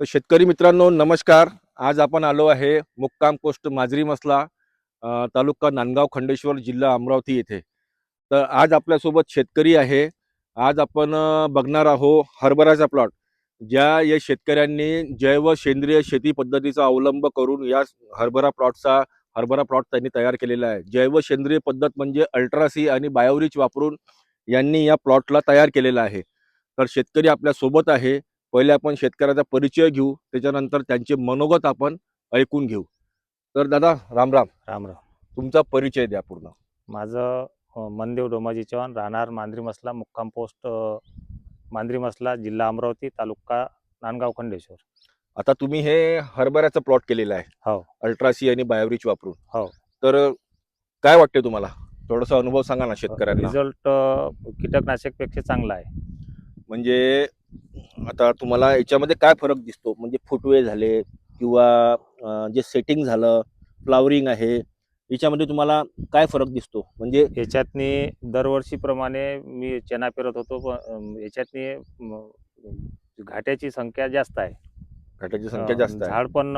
तर शेतकरी मित्रांनो नमस्कार. आज आपण आलो आहे मुक्काम पोस्ट माजरी मसला तालुका नांदगाव खंडेश्वर जिल्हा अमरावती येथे. तर आज आपल्यासोबत शेतकरी आहे. आज आपण बघणार आहोत हरभराचा प्लॉट ज्या या शेतकऱ्यांनी जैव सेंद्रिय शेती पद्धतीचा अवलंब करून या हरभरा प्लॉटचा हरभरा प्लॉट त्यांनी तयार केलेला आहे. जैव सेंद्रिय पद्धत म्हणजे अल्ट्रासी आणि बायोरिच वापरून यांनी या प्लॉटला तयार केलेला आहे. तर शेतकरी आपल्यासोबत आहे. पहिले आपण शेतकऱ्याचा परिचय घेऊ त्याच्यानंतर त्यांचे मनोगत आपण ऐकून घेऊ. तर दादा राम राम. राम राम. तुमचा परिचय द्या पूर्ण. माझं अ, मनदेव डोमाजी चव्हाण राहणार मांजरी मसला मुक्काम पोस्ट अ, मांजरी मसला जिल्हा अमरावती तालुका नांदगाव खंडेश्वर. आता तुम्ही हे हरभऱ्याचा प्लॉट केलेला आहे. हो. अल्ट्रासी आणि बायोरिच वापरून. हो. तर काय वाटते तुम्हाला? थोडासा अनुभव सांगा ना शेतकऱ्यांना. रिझल्ट कीटकनाशकपेक्षा चांगला आहे. म्हणजे आता तुम्हाला याच्यामध्ये काय फरक दिसतो? म्हणजे फुटवे झाले किंवा जे सेटिंग झालं फ्लावरिंग आहे याच्यामध्ये तुम्हाला काय फरक दिसतो? म्हणजे याच्यातनी दरवर्षीप्रमाणे मी चना पेरत होतो पण याच्यातनी घाट्याची संख्या जास्त आहे. घाटाची संख्या जास्त आहे. झाड पण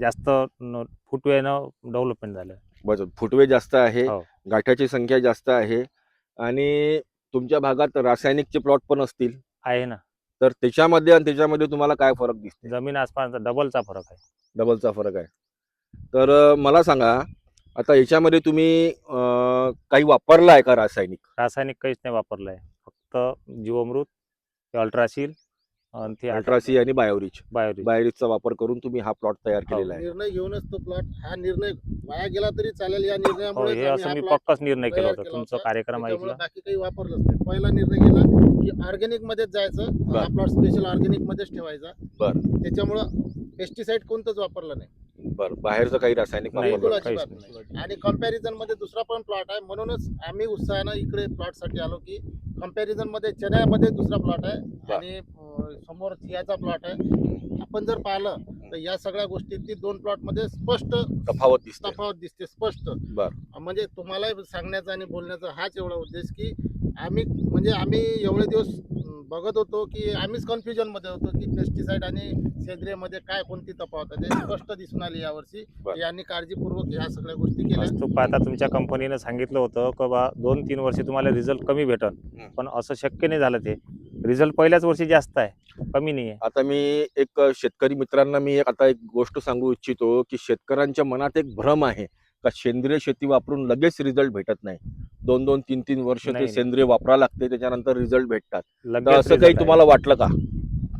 जास्त फुटवेनं डेव्हलपमेंट झालं. बस फुटवे जास्त आहे हो. गाठ्याची संख्या जास्त आहे आणि तुमच्या भागात रासायनिकचे प्लॉट पण असतील. आहे ना. तर त्याच्यामध्ये आणि त्याच्यामध्ये तुम्हाला काय फरक दिसते जमीन आसमानचा डबलचा फरक आहे. डबलचा फरक आहे. तर मला सांगा आता याच्यामध्ये तुम्ही अं, काही वापरलं आहे का रासायनिक? रासायनिक काहीच नाही वापरलं आहे फक्त जीवामृत अल्ट्राशील आणि ते अल्ट्रासी आणि बायोरिच. बायोरिच. बायोरिचचा वापर करून तुम्ही हा प्लॉट तयार हो. केलेला आहे. निर्णय घेऊनच तो प्लॉट हा निर्णय वाया गेला तरी चालेल या हो निर्णयामुळे हे असं मी पक्काच निर्णय केला होता. तुमचा कार्यक्रम ऐकला. बाकी काही वापरलंच नाही. पहिला निर्णय गेला की ऑर्गॅनिक मध्येच जायचं हा. प्लॉट स्पेशल ऑर्गॅनिक मध्येच ठेवायचा. बर. त्याच्यामुळं पेस्टिसाइड कोणतंच वापरलं नाही. बरं. बाहेरचं काही रासायनिक वापरलं. आणि कंपॅरिझनमध्ये दुसरा पण प्लॉट आहे. म्हणूनच आम्ही उत्साहानं इकडे प्लॉटसाठी आलो की कंपॅरिझनमध्ये चेन्नईमध्ये दुसरा प्लॉट आहे. आणि समोर चियाचा प्लॉट आहे आपण जर पाहिलं तर या सगळ्या गोष्टींची दोन प्लॉटमध्ये स्पष्ट तफावत दिसते तफावत दिसते स्पष्ट. म्हणजे तुम्हाला सांगण्याचा आणि बोलण्याचा हाच एवढा उद्देश की आम्ही म्हणजे आम्ही एवढे दिवस बघत होतो की आम्हीच कन्फ्युजनमध्ये होतो की पेस्टिसाइड आणि सेंद्रियमध्ये काय कोणती तफावत आहे. ते स्पष्ट दिसून आली यावर्षी. बर. यांनी काळजीपूर्वक ह्या सगळ्या गोष्टी केल्या. वस्तू पाहता तुमच्या कंपनीनं सांगितलं होतं की बा दोन तीन वर्षी तुम्हाला रिझल्ट कमी भेटल. हं. पण असं शक्य नाही झालं ते. रिझल्ट पहिल्याच वर्षी जास्त आहे. कमी नाही आहे आता मी एक शेतकरी मित्रांना मी एक आता एक गोष्ट सांगू इच्छितो की शेतकऱ्यांच्या मनात एक भ्रम आहे. का सेंद्रिय शेती वापरून लगेच रिझल्ट भेटत नाही. दोन दोन तीन तीन वर्ष ते नाही. सेंद्रिय वापरा लागते त्याच्यानंतर रिझल्ट भेटतात. तर लगेच असं काही आहे. तुम्हाला वाटलं का?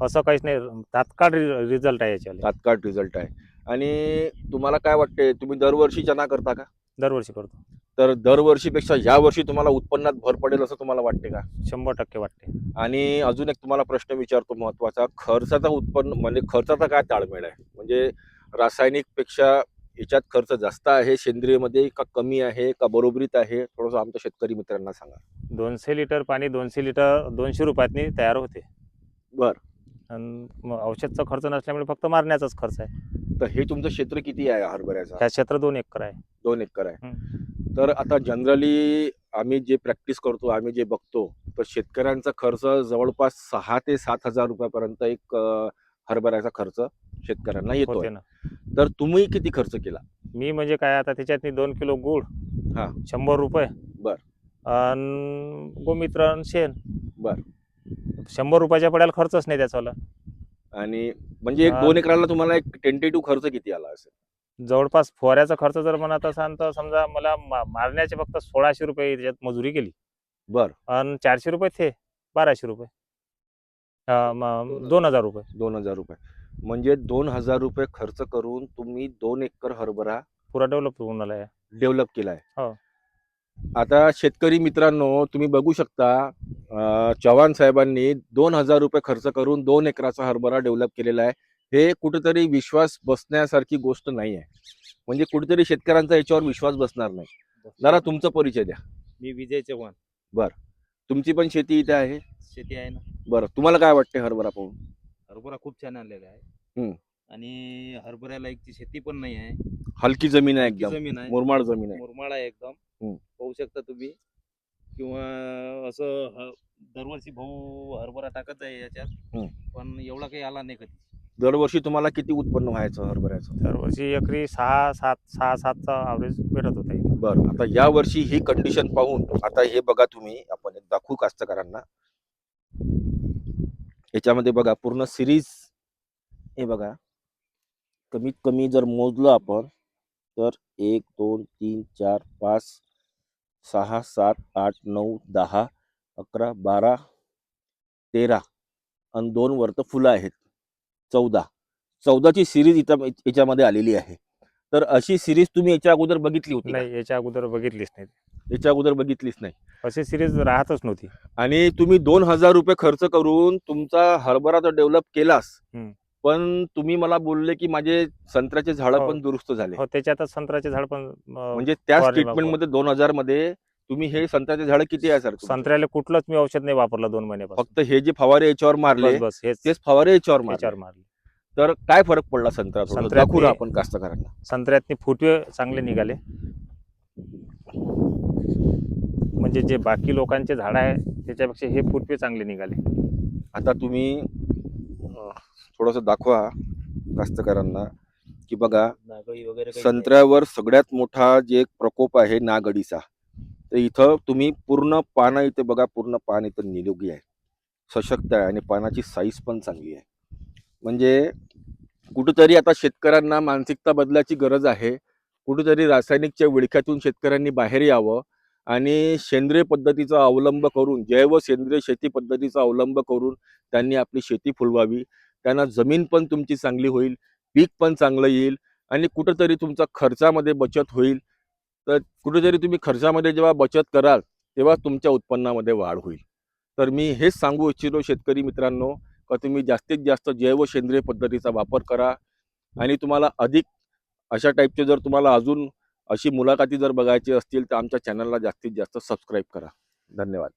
असं काहीच नाही. तात्काळ रिझल्ट आहे याच्यावर तात्काळ रिझल्ट आहे. आणि तुम्हाला काय वाटते तुम्ही दरवर्षी चना करता का? दरवर्षी करतो. तर दरवर्षीपेक्षा या वर्षी तुम्हाला उत्पन्नात भर पडेल असं तुम्हाला वाटते का? शंभर टक्के वाटते. आणि अजून एक तुम्हाला प्रश्न विचारतो महत्त्वाचा. खर्चाचा उत्पन्न म्हणजे खर्चाचा काय ताळमेळ आहे? म्हणजे रासायनिकपेक्षा याच्यात खर्च जास्त आहे सेंद्रियमध्ये का कमी आहे का बरोबरीत आहे? थोडंसं आमच्या शेतकरी मित्रांना सांगा. दोनशे लिटर पाणी दोनशे लिटर दोनशे रुपयातनी तयार होते. बर. आणि औषधचा खर्च नसल्यामुळे फक्त मारण्याचाच खर्च आहे. तर हे तुमचं क्षेत्र किती आहे हरभऱ्याचा? ह्या क्षेत्र दोन एकर आहे. दोन एकर आहे. तर आता जनरली आम्ही जे प्रॅक्टिस करतो आम्ही जे बघतो तर शेतकऱ्यांचा खर्च जवळपास सहा ते सात हजार रुपयापर्यंत एक हरभऱ्याचा खर्च शेतकऱ्यांना येतो तर तुम्ही किती खर्च केला? मी म्हणजे काय आता त्याच्यातनी दोन किलो गुळ हा. शंभर रुपये बर. आणि गोमित्र शेण. बर. शंभर रुपयाच्या पड्याला खर्चच नाही त्याचा आणि म्हणजे एक हा. दोन एकराला तुम्हाला एक टेंटेटिव्ह खर्च किती आला असेल? जवळपास फवाऱ्याचा खर्च जर म्हणत असाल तर समजा मला मा- मारण्याचे फक्त सोळाशे रुपये त्याच्यात मजुरी केली. बर. आणि चारशे रुपये थे बाराशे रुपये. अं, म- दोन हजार रुपये. दोन हजार रुपये. म्हणजे दोन हजार रुपये खर्च करून तुम्ही दोन एकर हरभरा पुरा डेव्हलप होऊन आला आहे डेव्हलप केलाय. हो. आता शेतकरी मित्रांनो तुम्ही बघू शकता अं, चव्हाण साहेबांनी दोन हजार रुपये खर्च करून दोन एकराचा हरभरा डेव्हलप केलेला आहे. हे कुठेतरी विश्वास बसण्यासारखी गोष्ट नाही आहे म्हणजे कुठेतरी शेतकऱ्यांचा याच्यावर विश्वास बसणार नाही. जरा तुमचा परिचय द्या. मी विजय चव्हाण. तुमची पण शेती इथे आहे? शेती आहे ना. बरं. तुम्हाला काय वाटते हरभरा पाहून? हरभरा खूप छान आलेला हम्म. आहे आणि हरभऱ्याला एक शेती पण नाही आहे. हलकी जमीन आहे एकदम. जमीन आहे. मुरमाड जमीन आहे. मुरमाड आहे एकदम. हम्म. पाहू शकता तुम्ही. किंवा असं ह- दरवर्षी भाऊ हरभरा टाकत आहे याच्यात. हम्म. पण एवढा काही आला नाही कधी. दरवर्षी तुम्हाला किती उत्पन्न व्हायचं हरभऱ्याचं? दरवर्षी एकरी सहा सात सहा सातचा ॲव्हरेज भेटत होता इथं. बरं आता या वर्षी ही कंडिशन पाहून आता हे बघा तुम्ही आपण एक दाखवू कास्तकारांना. याच्यामध्ये बघा पूर्ण सिरीज हे बघा. कमीत कमी जर मोजलं आपण तर एक दोन तीन चार पाच सहा सात आठ नऊ दहा अकरा बारा तेरा आणि दोन वर्त फुलं आहेत. चौदा. चौदाची सिरीज इथं याच्यामध्ये आलेली आहे. तर अशी सिरीज तुम्ही याच्या अगोदर बघितली होती नाही याच्या अगोदर बघितलीच नाही. याच्या अगोदर बघितलीच नाही. अशी सिरीज राहतच नव्हती. आणि तुम्ही दोन हजार रुपये खर्च करून तुमचा हरभरा तर डेव्हलप केलास. पण तुम्ही मला बोलले की माझे संत्र्याचे झाडं हो. पण दुरुस्त झाले. हो त्याच्यातच संत्र्याचे झाड पण म्हणजे त्याच ट्रीटमेंटमध्ये दोन हजारमध्ये तुम्ही हे संत्र्याचे झाड किती आहे सर? संत्र्याला कुठलंच मी औषध नाही वापरलं दोन महिन्यापासून. फक्त हे जे फवारे याच्यावर मारले बस तेच फवारे याच्यावर मारले. तर काय फरक पडला संत्रा संत्र्यात दाखवू ना ते- आपण कास्तकारांना. संत्र्यातनी फुटवे चांगले निघाले. म्हणजे जे बाकी लोकांचे झाड आहे त्याच्यापेक्षा हे फुटवे चांगले निघाले. आता तुम्ही थोडस दाखवा कास्तकारांना की बघा नागळी वगैरे काही संत्र्यावर सगळ्यात मोठा जे एक प्रकोप आहे नागडीचा तर इथं तुम्ही पूर्ण पानं इथे बघा पूर्ण पान इथं निरोगी आहे. सशक्त आहे आणि पानाची साईज पण चांगली आहे. म्हणजे कुठेतरी आता शेतकऱ्यांना मानसिकता बदलाची गरज आहे. कुठेतरी रासायनिकच्या विळख्यातून शेतकऱ्यांनी बाहेर यावं. आणि सेंद्रिय पद्धतीचा अवलंब करून जैव सेंद्रिय शेती पद्धतीचा अवलंब करून त्यांनी आपली शेती फुलवावी. त्यांना जमीन पण तुमची चांगली होईल पीक पण चांगलं येईल आणि कुठंतरी तुमचा खर्चामध्ये बचत होईल. तर कुठेतरी तुम्ही खर्चामध्ये जेव्हा बचत कराल तेव्हा तुमच्या उत्पन्नामध्ये वाढ होईल. तर मी हेच सांगू इच्छितो शेतकरी मित्रांनो का तुम्ही जास्तीत जास्त जैव सेंद्रिय पद्धतीचा वापर करा आणि तुम्हाला अधिक अशा टाईपचे जर तुम्हाला अजून अशी मुलाखती जर बघायची असतील तर आमच्या चॅनलला जास्तीत जास्त सबस्क्राईब करा. धन्यवाद.